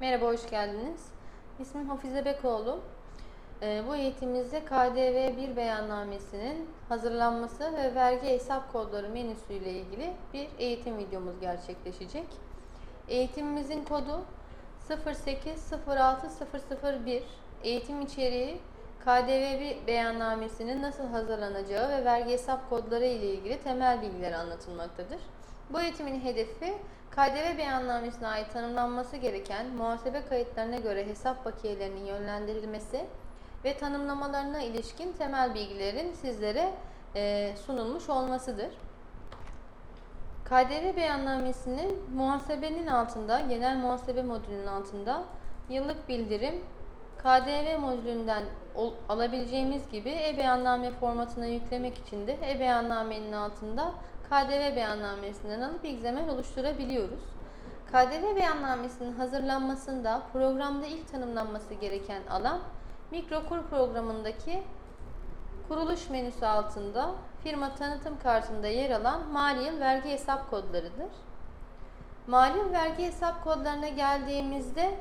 Merhaba, hoş geldiniz. İsmim Hafize Bekoğlu. Ee, Bu eğitimimizde KDV 1 beyannamesinin hazırlanması ve vergi hesap kodları menüsü ile ilgili bir eğitim videomuz gerçekleşecek. Eğitimimizin kodu 0806001. Eğitim içeriği KDV 1 beyannamesinin nasıl hazırlanacağı ve vergi hesap kodları ile ilgili temel bilgiler anlatılmaktadır. Bu eğitimin hedefi KDV beyannamesine ait tanımlanması gereken muhasebe kayıtlarına göre hesap bakiyelerinin yönlendirilmesi ve tanımlamalarına ilişkin temel bilgilerin sizlere e, sunulmuş olmasıdır. KDV beyannamesinin muhasebenin altında, genel muhasebe modülünün altında yıllık bildirim, KDV modülünden alabileceğimiz gibi e-beyanname formatına yüklemek için de e-beyannamenin altında KDV beyannamesinden alıp XML oluşturabiliyoruz. KDV beyannamesinin hazırlanmasında programda ilk tanımlanması gereken alan Mikrokur programındaki kuruluş menüsü altında firma tanıtım kartında yer alan mali yıl vergi hesap kodlarıdır. Mali yıl vergi hesap kodlarına geldiğimizde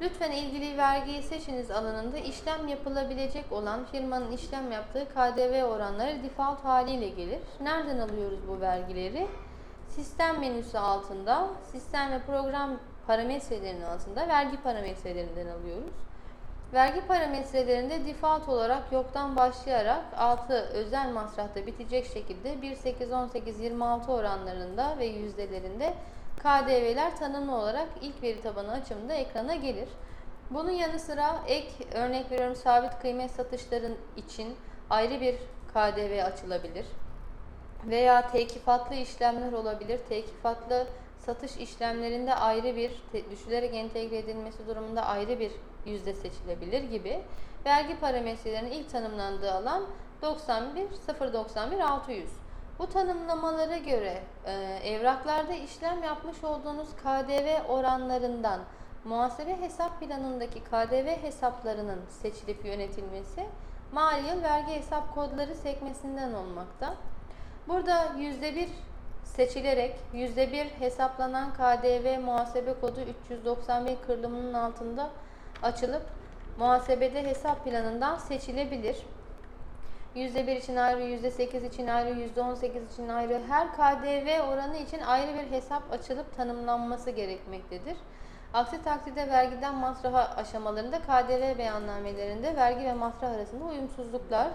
lütfen ilgili vergiyi seçiniz alanında işlem yapılabilecek olan firmanın işlem yaptığı KDV oranları default haliyle gelir. Nereden alıyoruz bu vergileri? Sistem menüsü altında, sistem ve program parametrelerinin altında vergi parametrelerinden alıyoruz. Vergi parametrelerinde default olarak yoktan başlayarak 6 özel masrafta bitecek şekilde 1, 8, 18, 26 oranlarında ve yüzdelerinde KDV'ler tanımlı olarak ilk veri tabanı açımında ekrana gelir. Bunun yanı sıra ek örnek veriyorum sabit kıymet satışların için ayrı bir KDV açılabilir. Veya tekifatlı işlemler olabilir. Tekifatlı satış işlemlerinde ayrı bir düşülerek entegre edilmesi durumunda ayrı bir yüzde seçilebilir gibi. Vergi parametrelerinin ilk tanımlandığı alan 91 091 600. Bu tanımlamalara göre e, evraklarda işlem yapmış olduğunuz KDV oranlarından muhasebe hesap planındaki KDV hesaplarının seçilip yönetilmesi mali yıl vergi hesap kodları sekmesinden olmakta. Burada %1 seçilerek %1 hesaplanan KDV muhasebe kodu 391 kırılımının altında açılıp muhasebede hesap planından seçilebilir. %1 için ayrı, %8 için ayrı, %18 için ayrı, her KDV oranı için ayrı bir hesap açılıp tanımlanması gerekmektedir. Aksi takdirde vergiden masraha aşamalarında KDV beyannamelerinde vergi ve masraf arasında uyumsuzluklar,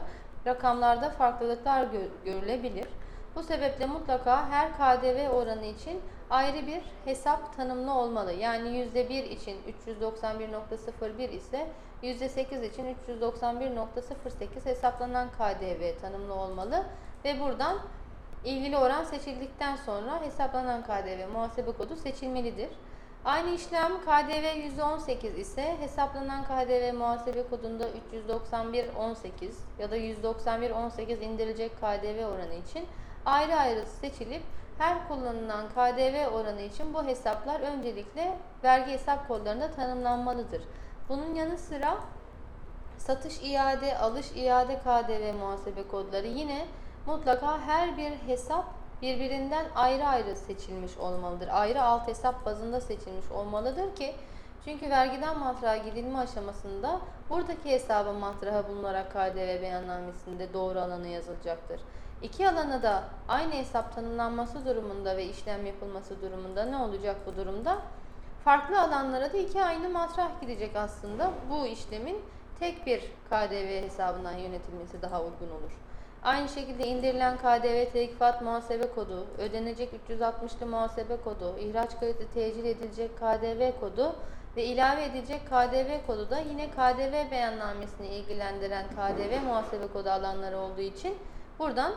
rakamlarda farklılıklar gö- görülebilir. Bu sebeple mutlaka her KDV oranı için ayrı bir hesap tanımlı olmalı. Yani %1 için 391.01 ise %8 için 391.08 hesaplanan KDV tanımlı olmalı ve buradan ilgili oran seçildikten sonra hesaplanan KDV muhasebe kodu seçilmelidir. Aynı işlem KDV %18 ise hesaplanan KDV muhasebe kodunda 391.18 ya da 191.18 indirilecek KDV oranı için ayrı ayrı seçilip her kullanılan KDV oranı için bu hesaplar öncelikle vergi hesap kodlarında tanımlanmalıdır. Bunun yanı sıra satış iade, alış iade KDV muhasebe kodları yine mutlaka her bir hesap birbirinden ayrı ayrı seçilmiş olmalıdır. Ayrı alt hesap bazında seçilmiş olmalıdır ki çünkü vergiden matraha gidilme aşamasında buradaki hesabın matraha bulunarak KDV beyannamesinde doğru alanı yazılacaktır. İki alana da aynı hesap tanımlanması durumunda ve işlem yapılması durumunda ne olacak bu durumda? Farklı alanlara da iki aynı matrah gidecek aslında. Bu işlemin tek bir KDV hesabından yönetilmesi daha uygun olur. Aynı şekilde indirilen KDV tekifat muhasebe kodu, ödenecek 360'lı muhasebe kodu, ihraç kayıtlı tecil edilecek KDV kodu ve ilave edilecek KDV kodu da yine KDV beyannamesini ilgilendiren KDV muhasebe kodu alanları olduğu için buradan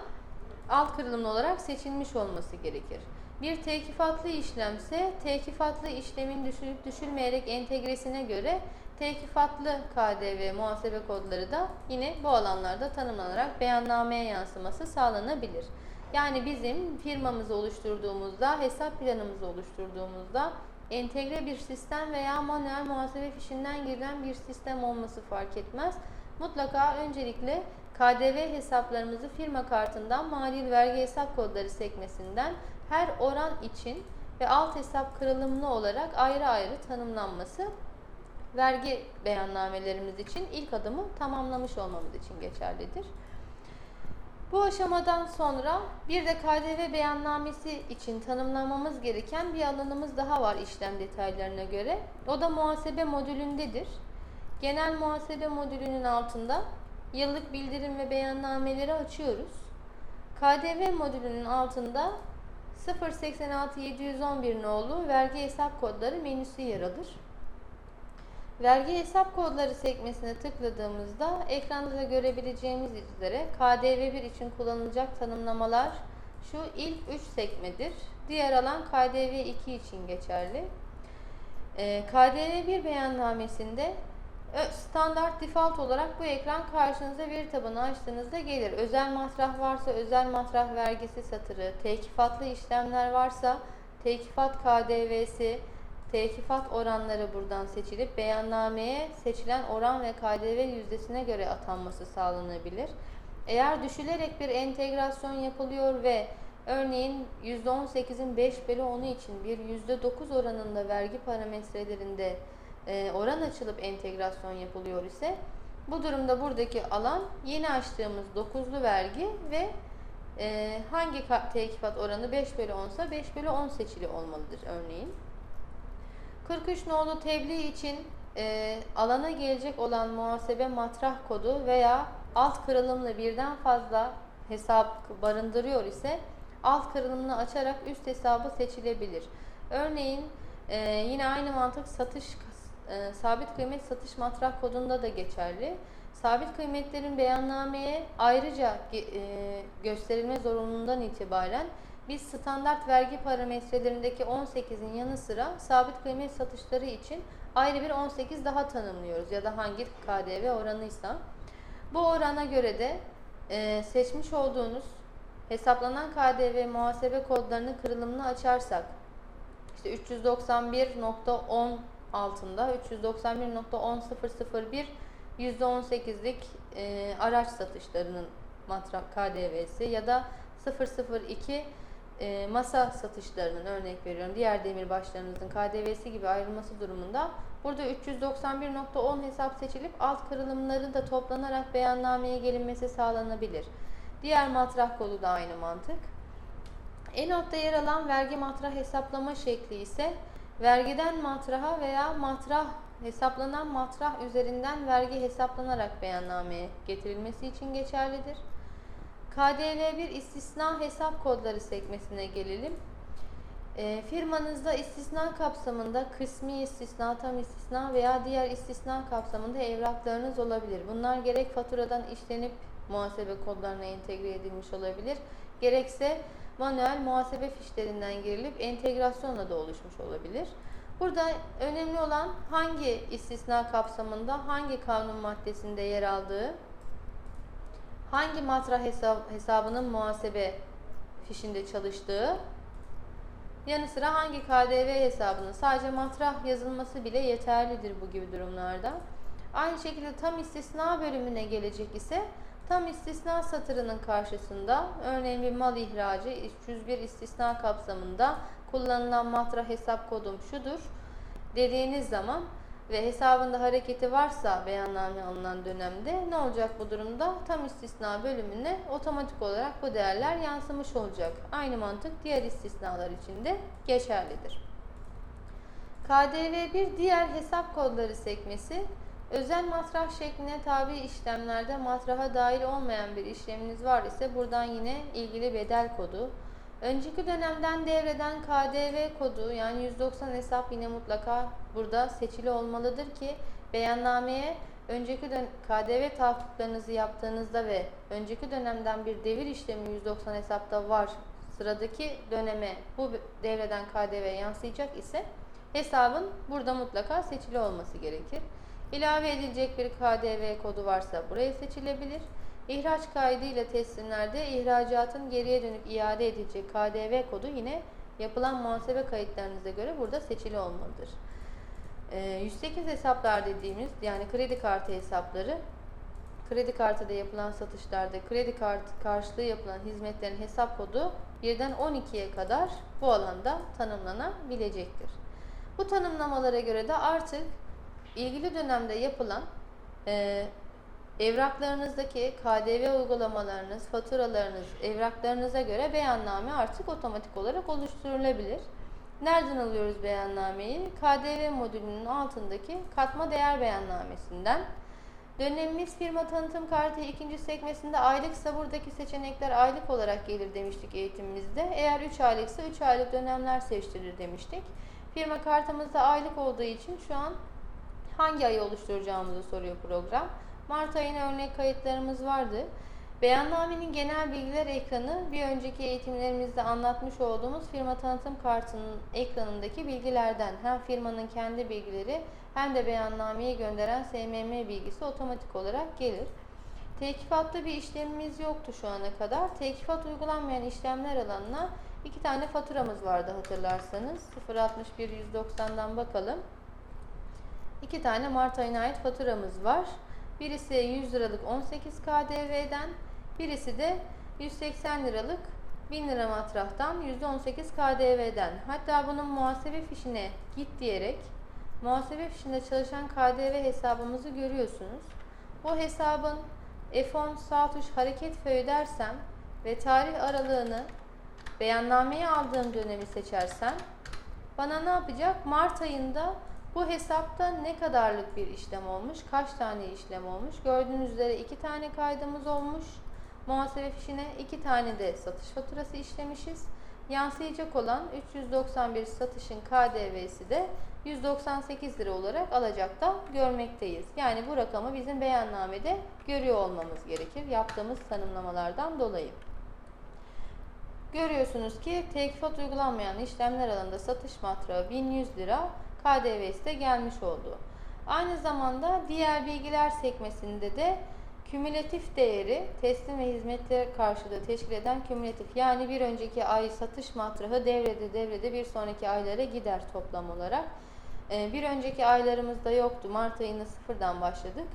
alt kırılımlı olarak seçilmiş olması gerekir. Bir tekifatlı işlemse tekifatlı işlemin düşülüp düşülmeyerek entegresine göre tekifatlı KDV muhasebe kodları da yine bu alanlarda tanımlanarak beyannameye yansıması sağlanabilir. Yani bizim firmamızı oluşturduğumuzda, hesap planımızı oluşturduğumuzda entegre bir sistem veya manuel muhasebe fişinden girilen bir sistem olması fark etmez. Mutlaka öncelikle KDV hesaplarımızı firma kartından mali vergi hesap kodları sekmesinden her oran için ve alt hesap kırılımlı olarak ayrı ayrı tanımlanması vergi beyannamelerimiz için ilk adımı tamamlamış olmamız için geçerlidir. Bu aşamadan sonra bir de KDV beyannamesi için tanımlamamız gereken bir alanımız daha var işlem detaylarına göre. O da muhasebe modülündedir. Genel muhasebe modülünün altında yıllık bildirim ve beyannameleri açıyoruz. KDV modülünün altında 086711 nolu vergi hesap kodları menüsü yer alır. Vergi hesap kodları sekmesine tıkladığımızda ekranda da görebileceğimiz üzere KDV1 için kullanılacak tanımlamalar şu ilk 3 sekmedir. Diğer alan KDV2 için geçerli. Ee, KDV1 beyannamesinde standart default olarak bu ekran karşınıza veri tabanı açtığınızda gelir. Özel matrah varsa özel matrah vergisi satırı, tekifatlı işlemler varsa tekifat KDV'si, tekifat oranları buradan seçilip beyannameye seçilen oran ve KDV yüzdesine göre atanması sağlanabilir. Eğer düşülerek bir entegrasyon yapılıyor ve örneğin %18'in 5 bölü 10'u için bir %9 oranında vergi parametrelerinde oran açılıp entegrasyon yapılıyor ise bu durumda buradaki alan yeni açtığımız 9'lu vergi ve e, hangi tekifat oranı 5 bölü 10 ise 5 bölü 10 seçili olmalıdır örneğin. 43 nolu tebliğ için e, alana gelecek olan muhasebe matrah kodu veya alt kırılımlı birden fazla hesap barındırıyor ise alt kırılımını açarak üst hesabı seçilebilir. Örneğin e, yine aynı mantık satış e, sabit kıymet satış matrah kodunda da geçerli. Sabit kıymetlerin beyannameye ayrıca e, gösterilme zorunluluğundan itibaren biz standart vergi parametrelerindeki 18'in yanı sıra sabit kıymet satışları için ayrı bir 18 daha tanımlıyoruz ya da hangi KDV oranıysa. Bu orana göre de e, seçmiş olduğunuz hesaplanan KDV muhasebe kodlarının kırılımını açarsak işte 391.10 altında 391.10001 %18'lik e, araç satışlarının matrah KDV'si ya da 002 e, masa satışlarının örnek veriyorum diğer demirbaşlarınızın KDV'si gibi ayrılması durumunda burada 391.10 hesap seçilip alt kırılımları da toplanarak beyannameye gelinmesi sağlanabilir. Diğer matrah kodu da aynı mantık. En altta yer alan vergi matrah hesaplama şekli ise vergiden matraha veya matrah hesaplanan matrah üzerinden vergi hesaplanarak beyannameye getirilmesi için geçerlidir. KDV1 istisna hesap kodları sekmesine gelelim. E, firmanızda istisna kapsamında kısmi istisna, tam istisna veya diğer istisna kapsamında evraklarınız olabilir. Bunlar gerek faturadan işlenip muhasebe kodlarına entegre edilmiş olabilir. Gerekse manuel muhasebe fişlerinden girilip entegrasyonla da oluşmuş olabilir. Burada önemli olan hangi istisna kapsamında hangi kanun maddesinde yer aldığı hangi matrah hesap, hesabının muhasebe fişinde çalıştığı, yanı sıra hangi KDV hesabının sadece matrah yazılması bile yeterlidir bu gibi durumlarda. Aynı şekilde tam istisna bölümüne gelecek ise tam istisna satırının karşısında örneğin bir mal ihracı 301 istisna kapsamında kullanılan matrah hesap kodum şudur dediğiniz zaman ve hesabında hareketi varsa beyanname alınan dönemde ne olacak bu durumda? Tam istisna bölümüne otomatik olarak bu değerler yansımış olacak. Aynı mantık diğer istisnalar için de geçerlidir. KDV1 diğer hesap kodları sekmesi özel matrah şekline tabi işlemlerde matraha dahil olmayan bir işleminiz var ise buradan yine ilgili bedel kodu, Önceki dönemden devreden KDV kodu yani 190 hesap yine mutlaka burada seçili olmalıdır ki beyannameye önceki dön KDV tahakkuklarınızı yaptığınızda ve önceki dönemden bir devir işlemi 190 hesapta var sıradaki döneme bu devreden KDV yansıyacak ise hesabın burada mutlaka seçili olması gerekir. İlave edilecek bir KDV kodu varsa buraya seçilebilir. İhraç kaydı ile teslimlerde ihracatın geriye dönük iade edilecek KDV kodu yine yapılan muhasebe kayıtlarınıza göre burada seçili olmalıdır. 108 ee, hesaplar dediğimiz yani kredi kartı hesapları kredi kartı yapılan satışlarda kredi kartı karşılığı yapılan hizmetlerin hesap kodu 1'den 12'ye kadar bu alanda tanımlanabilecektir. Bu tanımlamalara göre de artık ilgili dönemde yapılan e, evraklarınızdaki KDV uygulamalarınız, faturalarınız, evraklarınıza göre beyanname artık otomatik olarak oluşturulabilir. Nereden alıyoruz beyannameyi? KDV modülünün altındaki katma değer beyannamesinden. Dönemimiz firma tanıtım kartı ikinci sekmesinde aylıksa buradaki seçenekler aylık olarak gelir demiştik eğitimimizde. Eğer 3 aylıksa 3 aylık dönemler seçtirir demiştik. Firma kartımızda aylık olduğu için şu an hangi ayı oluşturacağımızı soruyor program. Mart ayına örnek kayıtlarımız vardı. Beyannamenin genel bilgiler ekranı bir önceki eğitimlerimizde anlatmış olduğumuz firma tanıtım kartının ekranındaki bilgilerden hem firmanın kendi bilgileri hem de beyannameye gönderen SMM bilgisi otomatik olarak gelir. Tekifatta bir işlemimiz yoktu şu ana kadar. Tekifat uygulanmayan işlemler alanına iki tane faturamız vardı hatırlarsanız. 061 190'dan bakalım. İki tane Mart ayına ait faturamız var. Birisi 100 liralık 18 KDV'den, birisi de 180 liralık 1000 lira matrahtan %18 KDV'den. Hatta bunun muhasebe fişine git diyerek muhasebe fişinde çalışan KDV hesabımızı görüyorsunuz. Bu hesabın F10 sağ tuş hareket föyü dersem ve tarih aralığını beyannameye aldığım dönemi seçersem bana ne yapacak? Mart ayında bu hesapta ne kadarlık bir işlem olmuş, kaç tane işlem olmuş? Gördüğünüz üzere iki tane kaydımız olmuş. Muhasebe fişine iki tane de satış faturası işlemişiz. Yansıyacak olan 391 satışın KDV'si de 198 lira olarak alacakta görmekteyiz. Yani bu rakamı bizim beyannamede görüyor olmamız gerekir yaptığımız tanımlamalardan dolayı. Görüyorsunuz ki tekfat uygulanmayan işlemler alanında satış matrağı 1100 lira, KDV'si de gelmiş oldu. Aynı zamanda diğer bilgiler sekmesinde de kümülatif değeri teslim ve hizmetler karşılığı teşkil eden kümülatif yani bir önceki ay satış matrahı devrede devrede bir sonraki aylara gider toplam olarak. Ee, bir önceki aylarımızda yoktu. Mart ayında sıfırdan başladık.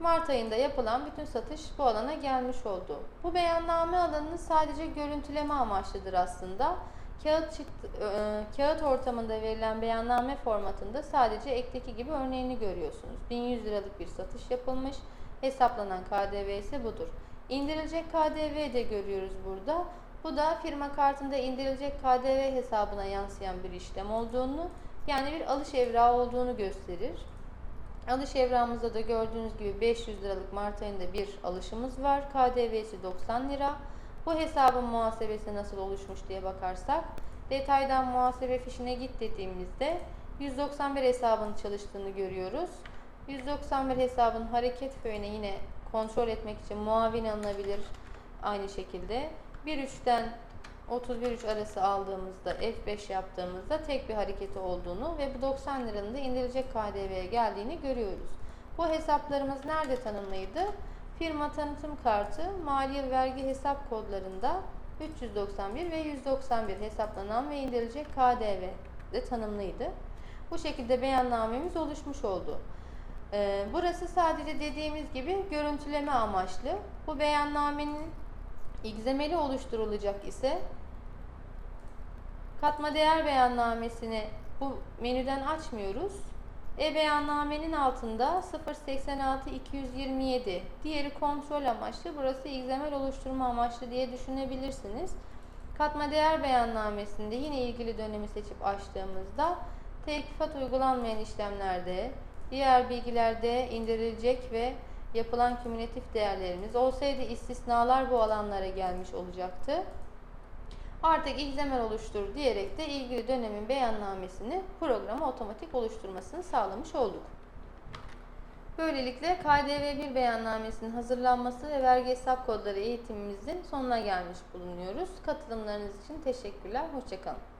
Mart ayında yapılan bütün satış bu alana gelmiş oldu. Bu beyanname alanını sadece görüntüleme amaçlıdır aslında. Kağıt çıktı, e, kağıt ortamında verilen beyanname formatında sadece ekteki gibi örneğini görüyorsunuz. 1100 liralık bir satış yapılmış. Hesaplanan KDV ise budur. İndirilecek KDV de görüyoruz burada. Bu da firma kartında indirilecek KDV hesabına yansıyan bir işlem olduğunu, yani bir alış evrağı olduğunu gösterir. Alış evrağımızda da gördüğünüz gibi 500 liralık Mart ayında bir alışımız var. KDV'si 90 lira. Bu hesabın muhasebesi nasıl oluşmuş diye bakarsak, detaydan muhasebe fişine git dediğimizde 191 hesabın çalıştığını görüyoruz. 191 hesabın hareket föyüne yine kontrol etmek için muavin alınabilir aynı şekilde. 1.3'ten 31.3 arası aldığımızda F5 yaptığımızda tek bir hareketi olduğunu ve bu 90 liranın da indirilecek KDV'ye geldiğini görüyoruz. Bu hesaplarımız nerede tanımlıydı? Firma tanıtım kartı maliye vergi hesap kodlarında 391 ve 191 hesaplanan ve indirilecek KDV de tanımlıydı. Bu şekilde beyannamemiz oluşmuş oldu. Ee, burası sadece dediğimiz gibi görüntüleme amaçlı. Bu beyannamenin İgzemeli oluşturulacak ise katma değer beyannamesini bu menüden açmıyoruz. E-beyannamenin altında 086 227 diğeri kontrol amaçlı burası igzemel oluşturma amaçlı diye düşünebilirsiniz. Katma değer beyannamesinde yine ilgili dönemi seçip açtığımızda tekifat uygulanmayan işlemlerde diğer bilgilerde indirilecek ve yapılan kümülatif değerlerimiz olsaydı istisnalar bu alanlara gelmiş olacaktı. Artık ilzemer oluştur diyerek de ilgili dönemin beyannamesini programa otomatik oluşturmasını sağlamış olduk. Böylelikle KDV1 beyannamesinin hazırlanması ve vergi hesap kodları eğitimimizin sonuna gelmiş bulunuyoruz. Katılımlarınız için teşekkürler. Hoşçakalın.